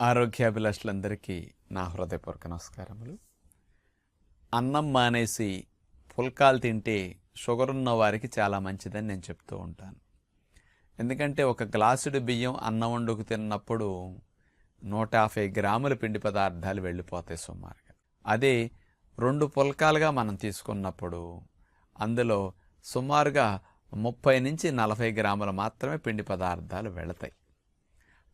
ఆరోగ్యాభిలాషులందరికీ నా హృదయపూర్వక నమస్కారములు. అన్నం మానేసి పుల్కాలు తింటే షుగర్ ఉన్న వారికి చాలా మంచిదని నేను చెప్తూ ఉంటాను. ఎందుకంటే ఒక గ్లాసుడు బియ్యం అన్నం వండుకు తిన్నప్పుడు నూట యాభై గ్రాముల పిండి పదార్థాలు వెళ్ళిపోతాయి సుమారుగా. అదే రెండు పుల్కాలుగా మనం తీసుకున్నప్పుడు అందులో సుమారుగా ముప్పై నుంచి నలభై గ్రాములు మాత్రమే పిండి పదార్థాలు వెళతాయి.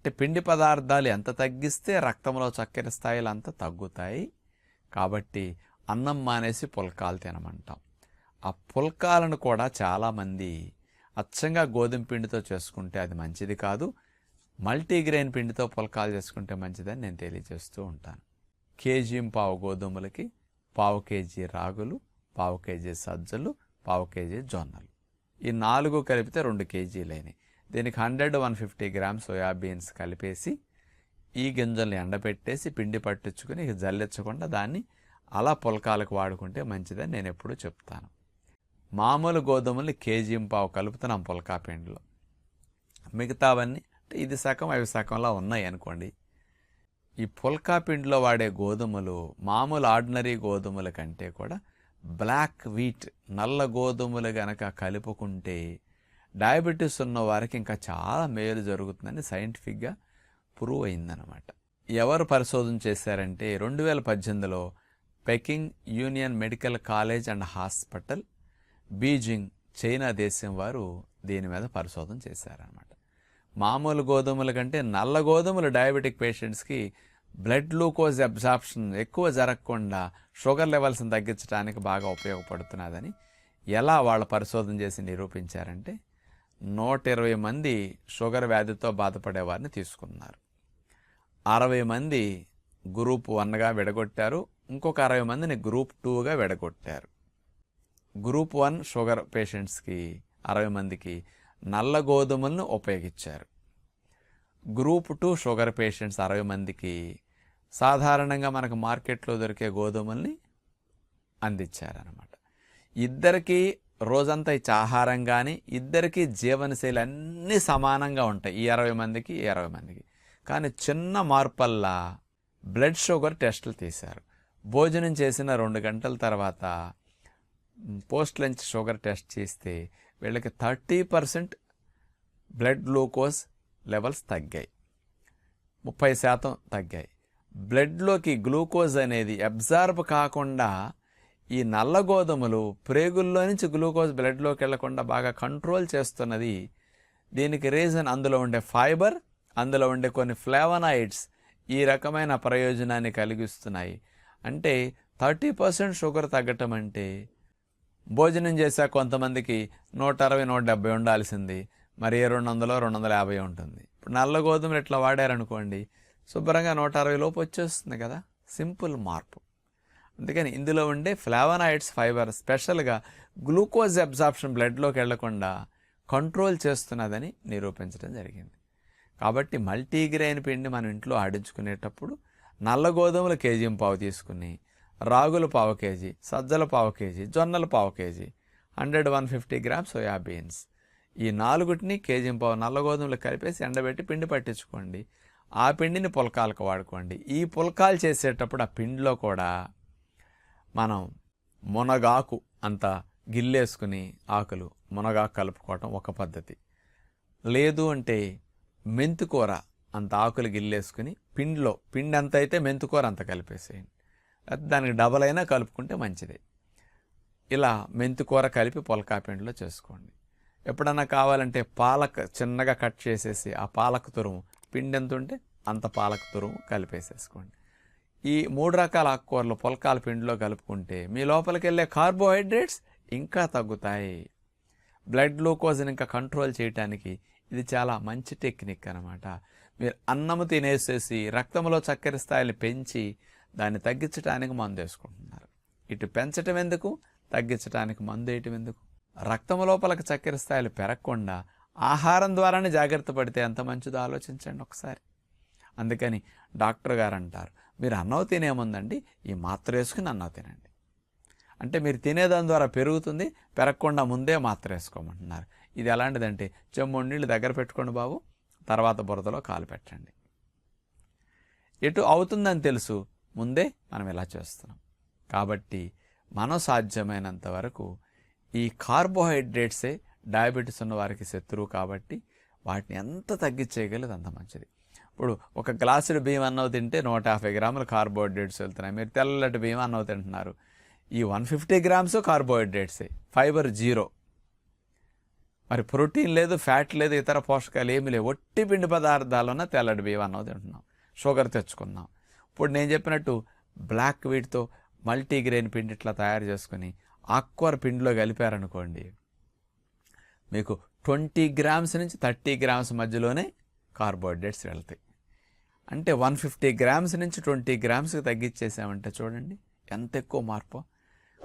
అంటే పిండి పదార్థాలు ఎంత తగ్గిస్తే రక్తంలో చక్కెర స్థాయిలు అంత తగ్గుతాయి. కాబట్టి అన్నం మానేసి పుల్కాలు తినమంటాం. ఆ పుల్కాలను కూడా చాలామంది అచ్చంగా గోధుమ పిండితో చేసుకుంటే అది మంచిది కాదు. మల్టీగ్రెయిన్ పిండితో పుల్కాలు చేసుకుంటే మంచిదని నేను తెలియజేస్తూ ఉంటాను. కేజీ పావు గోధుమలకి పావు కేజీ రాగులు పావు కేజీ సజ్జలు పావు కేజీ జొన్నలు. ఈ నాలుగు కలిపితే రెండు కేజీలైనవి దీనికి hundred one fifty gram soybeans కలిపేసి ఈ గింజల్ని ఎండబెట్టేసి పిండి పట్టించుకుని ఇక జల్లించకుండా దాన్ని అలా పుల్కాలకు వాడుకుంటే మంచిదని నేను ఎప్పుడూ చెప్తాను. మామూలు గోధుమల్ని కేజీ పావు కలుపుతున్నాం పుల్కా పిండిలో. మిగతావన్నీ అంటే ఇది సగం అవి సగంలా ఉన్నాయి అనుకోండి. ఈ పుల్కా పిండిలో వాడే గోధుమలు మామూలు ఆర్డినరీ గోధుమల కంటే కూడా బ్లాక్ వీట్ నల్ల గోధుమలు గనక కలుపుకుంటే డయాబెటీస్ ఉన్న వారికి ఇంకా చాలా మేలు జరుగుతుందని సైంటిఫిక్గా ప్రూవ్ అయిందనమాట ఎవరు పరిశోధన చేశారంటే రెండు వేల పద్దెనిమిదిలో Peking union medical college and hospital Beijing China దేశం వారు దీని మీద పరిశోధన చేశారనమాట మామూలు గోధుమల కంటే నల్ల గోధుమలు డయాబెటిక్ పేషెంట్స్కి బ్లడ్ గ్లూకోజ్ అబ్జార్ప్షన్ ఎక్కువ జరగకుండా షుగర్ లెవెల్స్ని తగ్గించడానికి బాగా ఉపయోగపడుతున్నదని ఎలా వాళ్ళ పరిశోధన చేసి నిరూపించారంటే నూట ఇరవై మంది షుగర్ వ్యాధితో బాధపడే వారిని తీసుకున్నారు. అరవై మంది గ్రూప్ వన్గా విడగొట్టారు. ఇంకొక అరవై మందిని గ్రూప్ టూగా విడగొట్టారు. గ్రూప్ వన్ షుగర్ పేషెంట్స్కి అరవై మందికి నల్ల గోధుమలను ఉపయోగించారు. గ్రూప్ టూ షుగర్ పేషెంట్స్ అరవై మందికి సాధారణంగా మనకు మార్కెట్లో దొరికే గోధుమల్ని అందించారనమాట ఇద్దరికీ రోజంతా ఇచ్చే ఆహారం కానీ ఇద్దరికి జీవనశైలి అన్నీ సమానంగా ఉంటాయి. ఈ అరవై మందికి ఈ అరవై మందికి. కానీ చిన్న మార్పల్లా బ్లడ్ షుగర్ టెస్టులు తీశారు. భోజనం చేసిన రెండు గంటల తర్వాత పోస్ట్ లంచ్ షుగర్ టెస్ట్ చేస్తే వీళ్ళకి thirty percent blood glucose levels తగ్గాయి. ముప్పై శాతం తగ్గాయి. బ్లడ్లోకి గ్లూకోజ్ అనేది అబ్జార్బ్ కాకుండా ఈ నల్ల గోధుమలు ప్రేగుల్లో నుంచి గ్లూకోజ్ బ్లడ్లోకి వెళ్ళకుండా బాగా కంట్రోల్ చేస్తున్నది. దీనికి రీజన్ అందులో ఉండే ఫైబర్ అందులో ఉండే కొన్ని ఫ్లేవనాయిడ్స్ ఈ రకమైన ప్రయోజనాన్ని కలిగిస్తున్నాయి. అంటే థర్టీ పర్సెంట్ షుగర్ తగ్గటం అంటే భోజనం చేశాక కొంతమందికి నూట అరవై నూట డెబ్బై ఉండాల్సింది. మరి రెండు వందలో రెండు వందల యాభై ఉంటుంది. ఇప్పుడు నల్ల గోధుమలు ఇట్లా వాడారనుకోండి శుభ్రంగా నూట అరవై లోపు వచ్చేస్తుంది కదా. సింపుల్ మార్పు. అందుకని ఇందులో ఉండే ఫ్లావనాయిడ్స్ ఫైబర్ స్పెషల్గా గ్లూకోజ్ అబ్జార్ప్షన్ బ్లడ్లోకి వెళ్ళకుండా కంట్రోల్ చేస్తున్నదని నిరూపించడం జరిగింది. కాబట్టి మల్టీగ్రెయిన్ పిండి మనం ఇంట్లో ఆడించుకునేటప్పుడు నల్ల గోధుమలు కేజీ పావు తీసుకుని రాగులు పావు కేజీ సజ్జల పావు కేజీ జొన్నలు పావు kg hundred one fifty gram soybeans ఈ నాలుగుటిని కేజీ పావు నల్ల గోధుమలు కలిపేసి ఎండబెట్టి పిండి పట్టించుకోండి. ఆ పిండిని పుల్కాలకు వాడుకోండి. ఈ పుల్కాలు చేసేటప్పుడు ఆ పిండిలో కూడా మనం మునగాకు అంత గిల్లేసుకుని ఆకులు మునగాకు కలుపుకోవటం ఒక పద్ధతి. లేదు అంటే మెంతికూర అంత ఆకులు గిల్లేసుకుని పిండిలో పిండి ఎంత అయితే మెంతికూర అంత కలిపేసేయండి. దానికి డబల్ అయినా కలుపుకుంటే మంచిదే. ఇలా మెంతికూర కలిపి పొలకా పిండిలో చేసుకోండి. ఎప్పుడన్నా కావాలంటే పాలక చిన్నగా కట్ చేసేసి ఆ పాలక తురుము పిండి ఎంత ఉంటే అంత పాలక తురుము కలిపేసేసుకోండి. ఈ మూడు రకాల ఆకుకూరలు పొలకాల పిండిలో కలుపుకుంటే మీ లోపలికి వెళ్ళే కార్బోహైడ్రేట్స్ ఇంకా తగ్గుతాయి. బ్లడ్ గ్లూకోజ్ని ఇంకా కంట్రోల్ చేయడానికి ఇది చాలా మంచి టెక్నిక్ అనమాట మీరు అన్నము తినేసేసి రక్తంలో చక్కెర స్థాయిని పెంచి దాన్ని తగ్గించడానికి మందు వేసుకుంటున్నారు. ఇటు పెంచటం ఎందుకు? తగ్గించడానికి మందు వేయటం ఎందుకు? రక్తం లోపలకి చక్కెర స్థాయిలు పెరగకుండా ఆహారం ద్వారానే జాగ్రత్త పడితే ఎంత మంచిదో ఆలోచించండి ఒకసారి. అందుకని డాక్టర్ గారు అంటారు మీరు అన్నం తినేముందండి ఈ మాత్ర వేసుకుని అన్నం తినండి. అంటే మీరు తినేదాని ద్వారా పెరుగుతుంది పెరగకుండా ముందే మాత్ర వేసుకోమంటున్నారు ఇది ఎలాంటిదంటే చెమ్ము నీళ్ళు దగ్గర పెట్టుకోండి బాబు తర్వాత బురదలో కాలు పెట్టండి. ఎటు అవుతుందని తెలుసు ముందే మనం ఇలా చేస్తున్నాం. కాబట్టి మనం సాధ్యమైనంత వరకు ఈ కార్బోహైడ్రేట్సే డయాబెటీస్ ఉన్న వారికి శత్రువు కాబట్టి వాటిని ఎంత తగ్గించేయగలదు అంత మంచిది. ఇప్పుడు ఒక గ్లాసుడు బియ్యం అన్నం తింటే నూట యాభై గ్రాములు కార్బోహైడ్రేట్స్ వెళ్తున్నాయి. మీరు తెల్లటి బియ్యం అన్నం తింటున్నారు. ఈ one fifty grams కార్బోహైడ్రేట్సే. Fibre zero. మరి ప్రోటీన్ లేదు ఫ్యాట్ లేదు ఇతర పోషకాలు ఏమి లేవు. ఒట్టి పిండి పదార్థాలున్న తెల్లటి బియ్యం అన్నం తింటున్నాం. షుగర్ తెచ్చుకున్నాం ఇప్పుడు నేను చెప్పినట్టు బ్లాక్ వీట్తో మల్టీగ్రెయిన్ పిండి ఇట్లా తయారు చేసుకుని ఆక్వర్ పిండిలో కలిపారనుకోండి మీకు ట్వంటీ గ్రామ్స్ నుంచి థర్టీ గ్రామ్స్ మధ్యలోనే కార్బోహైడ్రేట్స్ వెళ్తాయి. అంటే వన్ ఫిఫ్టీ గ్రామ్స్ నుంచి ట్వంటీ గ్రామ్స్కి తగ్గించేసామంటే చూడండి ఎంత ఎక్కువ మార్పు.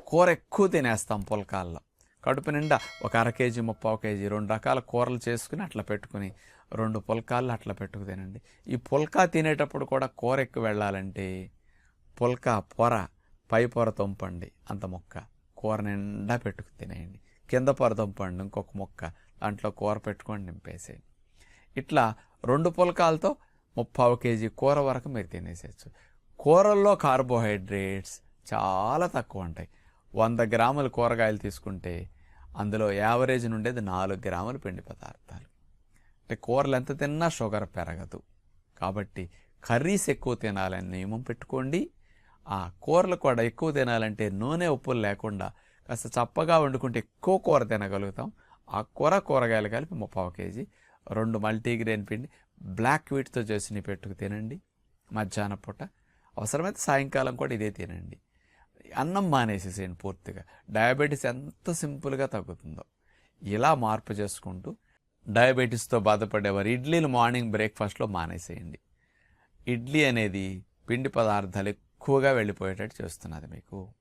కూర ఎక్కువ తినేస్తాం పుల్కాల్లో. కడుపు నిండా ఒక అర కేజీ ముప్పావు కేజీ రెండు రకాల కూరలు చేసుకుని అట్లా పెట్టుకుని రెండు పుల్కాలు అట్లా పెట్టుకు తినండి. ఈ పుల్కా తినేటప్పుడు కూడా కూర ఎక్కువ వెళ్ళాలంటే పుల్కా పొర పై పొర తొంపండి అంత మొక్క. కూర నిండా పెట్టుకు తినేయండి. కింద పొర తొంపండి ఇంకొక మొక్క. దాంట్లో కూర పెట్టుకొని నింపేసేయండి. ఇట్లా రెండు పుల్కాలతో ముప్పావు కేజీ కూర వరకు మీరు తినేసేయచ్చు. కూరల్లో కార్బోహైడ్రేట్స్ చాలా తక్కువ ఉంటాయి. వంద గ్రాముల కూరగాయలు తీసుకుంటే అందులో యావరేజ్ నుండేది నాలుగు గ్రాముల పిండి పదార్థాలు. అంటే కూరలు ఎంత తిన్నా షుగర్ పెరగదు. కాబట్టి కర్రీస్ ఎక్కువ తినాలని నియమం పెట్టుకోండి. ఆ కూరలు కూడా ఎక్కువ తినాలంటే నూనె ఉప్పులు లేకుండా కాస్త చప్పగా వండుకుంటే ఎక్కువ కూర తినగలుగుతాం. ఆ కూర కూరగాయలు కలిపి ముప్పావు కేజీ రెండు మల్టీగ్రెయిన్ పిండి బ్లాక్ వీట్తో చేసిన పెట్టుకు తినండి. మధ్యాహ్న పూట. అవసరమైతే సాయంకాలం కూడా ఇదే తినండి. అన్నం మానేసేసేయండి పూర్తిగా. డయాబెటీస్ ఎంత సింపుల్గా తగ్గుతుందో. ఇలా మార్పు చేసుకుంటూ డయాబెటీస్తో బాధపడేవారు ఇడ్లీలు మార్నింగ్ బ్రేక్ఫాస్ట్లో మానేసేయండి. ఇడ్లీ అనేది పిండి పదార్థాలు ఎక్కువగా వెళ్ళిపోయేటట్టు చేస్తున్నది మీకు.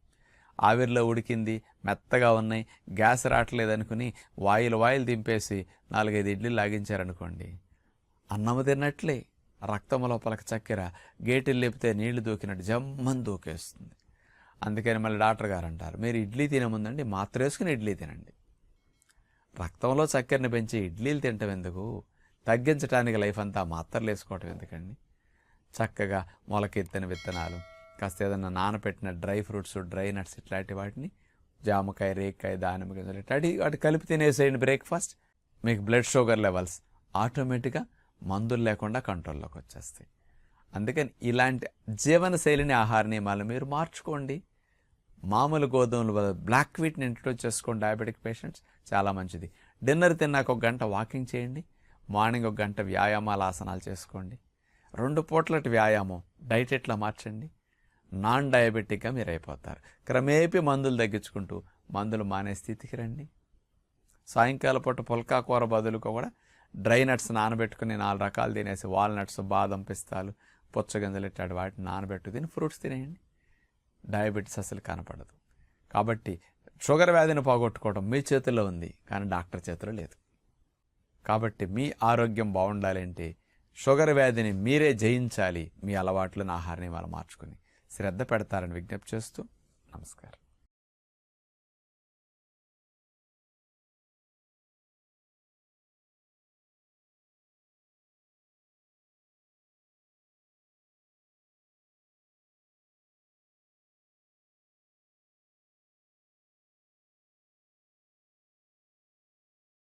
ఆవిరిలో ఉడికింది మెత్తగా ఉన్నాయి గ్యాస్ రావట్లేదు అనుకుని వాయిల్ వాయిల్ దింపేసి నాలుగైదు ఇడ్లీలు లాగించారనుకోండి. అన్నము తిన్నట్లే రక్తం లోపలకి చక్కెర గేటులు లేపితే నీళ్ళు దూకినట్టు జమ్మని దూకేస్తుంది. అందుకని మళ్ళీ డాక్టర్ గారు అంటారు మీరు ఇడ్లీ తినముందండి మాత్ర వేసుకుని ఇడ్లీ తినండి. రక్తంలో చక్కెరని పెంచి ఇడ్లీలు తినటం ఎందుకు? తగ్గించడానికి లైఫ్ అంతా మాత్రలు వేసుకోవటం ఎందుకండి? చక్కగా మొలకెత్తిన విత్తనాలు కాస్త ఏదైనా నానబెట్టిన డ్రై ఫ్రూట్స్ డ్రై నట్స్ ఇట్లాంటి వాటిని జామకాయ రేక్కాయ దానిమ్మ గింజలు ఇట్లాంటి వాటి కలిపి తినేసేయండి బ్రేక్ఫాస్ట్. మీకు బ్లడ్ షుగర్ లెవెల్స్ ఆటోమేటిక్గా మందులు లేకుండా కంట్రోల్లోకి వచ్చేస్తాయి. అందుకని ఇలాంటి జీవనశైలిని ఆహార నియమాలు మీరు మార్చుకోండి. మామూలు గోధుమలు బ్లాక్ వీట్ని ఇంట్రడ్యూస్ చేసుకోండి డయాబెటిక్ పేషెంట్స్ చాలా మంచిది. డిన్నర్ తిన్నాక ఒక గంట వాకింగ్ చేయండి. మార్నింగ్ ఒక గంట వ్యాయామాల ఆసనాలు చేసుకోండి. రెండు పూట్లటి వ్యాయామం డైట్ ఎట్లా మార్చండి. నాన్ డయాబెటిక్గా మీరు అయిపోతారు. క్రమేపీ మందులు తగ్గించుకుంటూ మందులు మానే స్థితికి రండి. సాయంకాల పూట పుల్కా కూర బదులుగా కూడా డ్రై నట్స్ నానబెట్టుకుని నాలుగు రకాలు తినేసి వాల్నట్స్ బాదం పిస్తాలు పుచ్చగింజలు ఇట్టాడు వాటిని నానబెట్టు తిని ఫ్రూట్స్ తినేయండి. డయాబెటీస్ అసలు కనపడదు. కాబట్టి షుగర్ వ్యాధిని పోగొట్టుకోవడం మీ చేతిలో ఉంది కానీ డాక్టర్ చేతిలో లేదు. కాబట్టి మీ ఆరోగ్యం బాగుండాలంటే షుగర్ వ్యాధిని మీరే జయించాలి మీ అలవాట్లను ఆహారాన్ని వాళ్ళు మార్చుకుని. శ్రద్ధ పెడతారని విజ్ఞప్తి చేస్తూ నమస్కారం.